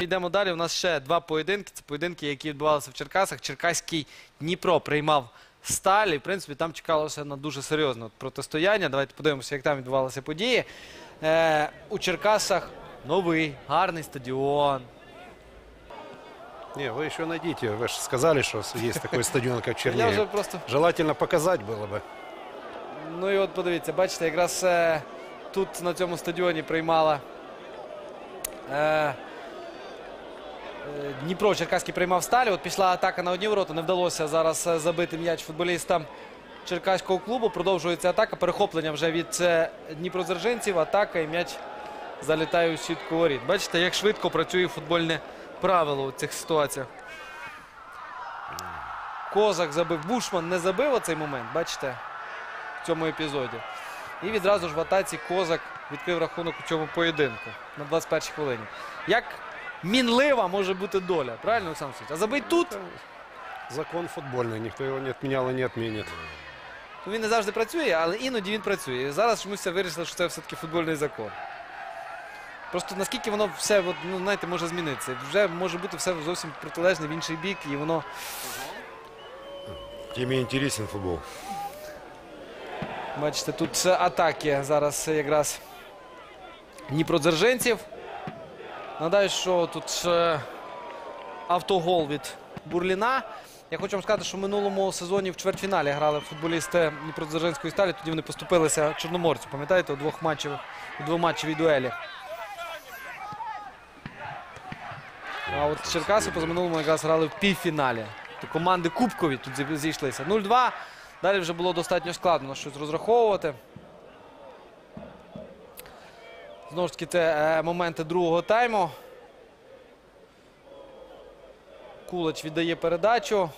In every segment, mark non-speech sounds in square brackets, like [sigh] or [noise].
Йдемо далі. У нас ще два поєдинки. Це поєдинки, які відбувалися в Черкасах. Черкаський Дніпро приймав сталь. І, в принципі, там чекалося на дуже серйозне протистояння. Давайте подивимося, як там відбувалися події. Е, у Черкасах новий, гарний стадіон. Не, вы еще найдите. Вы же сказали, что есть такой стадион, как Я [laughs] вже Чернеев. просто. Желательно показать было бы. Ну і от подивіться, бачите, якраз е, тут на цьому стадіоні приймала. Е, е, Дніпро Черкаський приймав сталі. От пішла атака на одні ворота. Не вдалося зараз е, забити м'яч футболістам Черкаського клубу. Продовжується атака. Перехоплення вже від е, дніпродзержинців. Атака і м'яч залітає у сітку воріт. Бачите, як швидко працює футбольне правило у цих ситуаціях. Козак забив. Бушман не забив оцей момент. Бачите? в цьому епізоді. І відразу ж в атаці Козак відкрив рахунок у цьому поєдинку на 21-й хвилині. Як мінлива може бути доля, правильно, Олександр Васильович? А забить тут, Закон футбольный. Никто его не отменял и не отменит. ну, він не завжди працює, але іноді він працює. І зараз чомусь все вирішили, що це все-таки футбольний закон. Просто наскільки воно все, от, ну, знаєте, може змінитися. Вже може бути все зовсім протилежне в інший бік, і воно Тем и интересен футбол. Бачите, тут атаки зараз якраз Дніпродзержинців. Нагадаю, що тут автогол від Бурліна. Я хочу вам сказати, що в минулому сезоні в чвертьфіналі грали футболісти Дніпродзержинської сталі. Тоді вони поступилися Чорноморцю. Пам'ятаєте, у двох матчів, у двоматчевій дуелі. А от Черкаси позаминулому якраз грали в півфіналі. То команди Кубкові тут зійшлися. 0-2. Далі вже було достатньо складно щось розраховувати. Знову ж таки, це е, моменти другого тайму. Кулач віддає передачу.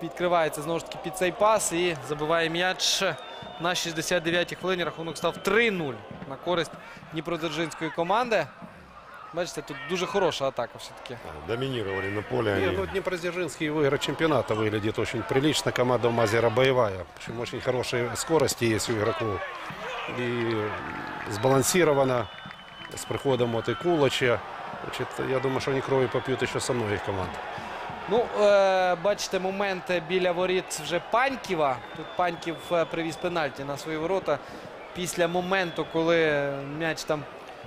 Підкривається знову ж таки під цей пас і забиває м'яч на 69-й хвилині. Рахунок став 3-0 на користь Дніпродзержинської команди. Бачите, тут дуже хороша атака все-таки. Доминировали на поле. Они. ну, Днепродзержинский выиграть чемпионата выглядит очень прилично. Команда у Мазера боевая. Причем очень хорошие скорости есть у игроков. И сбалансировано с приходом вот и Кулача. Значит, я думаю, что они крови попьют еще со многих команд. Ну, е, бачите, момент біля воріт вже Паньківа. Тут Паньків е, привіз пенальті на свої ворота після моменту, коли м'яч там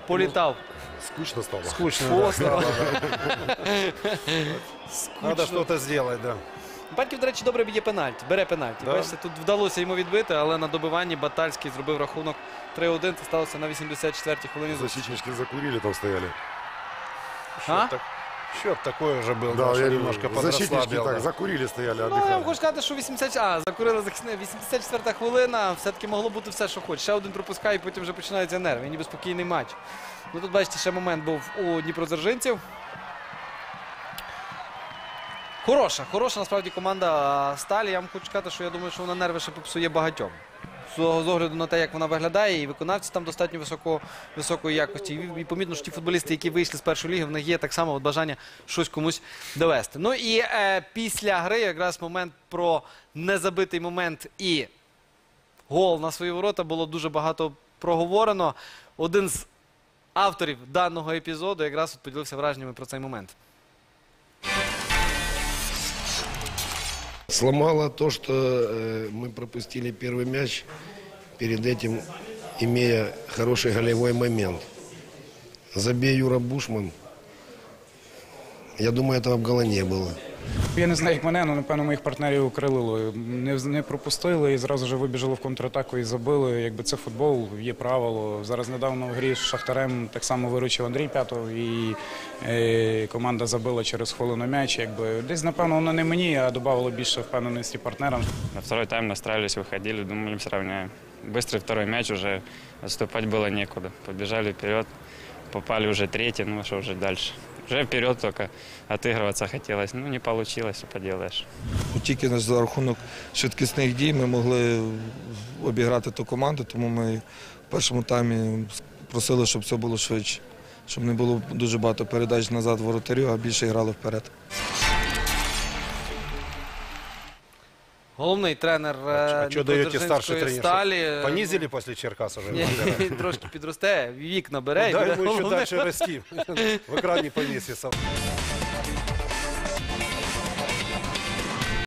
політав. Скучно стало. Скучно. Фостером. [laughs] Надо что-то сделать, да. Паньків, до речі, добре б'є пенальті. Бере пенальті. Да. Бачите, тут вдалося йому відбити, але на добиванні Батальський зробив рахунок 3-1. Це сталося на 84-й хвилині. зустрічі. Защитнички закурили, там стояли. А? Так- счет такой уже был, Да, я немножко Защитнички так да. закурили, стояли, Ну, я вам отдыхали. хочу сказати, що 80... А, закурили захисне. 84 хвилина. Все-таки могло бути все, що хоче. Ще один пропускає, і потім вже починаються нерви. І ніби спокійний матч. Ну тут, бачите, ще момент був у Дніпродзержинців. Хороша, хороша насправді команда Сталі. Я вам хочу сказати, що я думаю, що вона нерви ще попсує багатьом. З огляду на те, як вона виглядає, і виконавці там достатньо високо, високої якості. І, і помітно, що ті футболісти, які вийшли з першої ліги, в них є так само от бажання щось комусь довести. Ну і е, після гри якраз момент про незабитий момент і гол на свої ворота було дуже багато проговорено. Один з авторів даного епізоду якраз от поділився враженнями про цей момент. Сломало то, что э, мы пропустили первый мяч, перед этим имея хороший голевой момент. Забей Юра Бушман. Я думаю, этого в гола не было. Я не знаю, як мене, але напевно моїх партнерів укрилило. Не, не пропустили і зразу ж вибіжали в контратаку і забили. Якби це футбол, є правило. Зараз недавно в грі з Шахтарем так само виручив Андрій П'ятов і е, команда забила через хвилину м'яч. Якби десь, напевно, воно не мені, а додавало більше впевненості партнерам. На второй тайм настраивались, выходили, думали, сравняем. Быстрый второй мяч уже, отступать было некуда. Побежали вперед, попали уже третий, ну а что уже дальше. Уже вперед только отыгрываться хотелось. Ну, не получилось, что поделаешь. Тільки за рахунок швидкісних дій ми могли обіграти ту команду, тому ми в першому таймі просили, щоб все було швидше, щоб не було дуже багато передач назад воротарю, а більше грали вперед. Головний тренер е, А старший тренер? сталі. Понизили после Черкас уже? [laughs] Трошки підросте, вік набере. і Дай буде ему еще головним. дальше расти. В екрані повесится.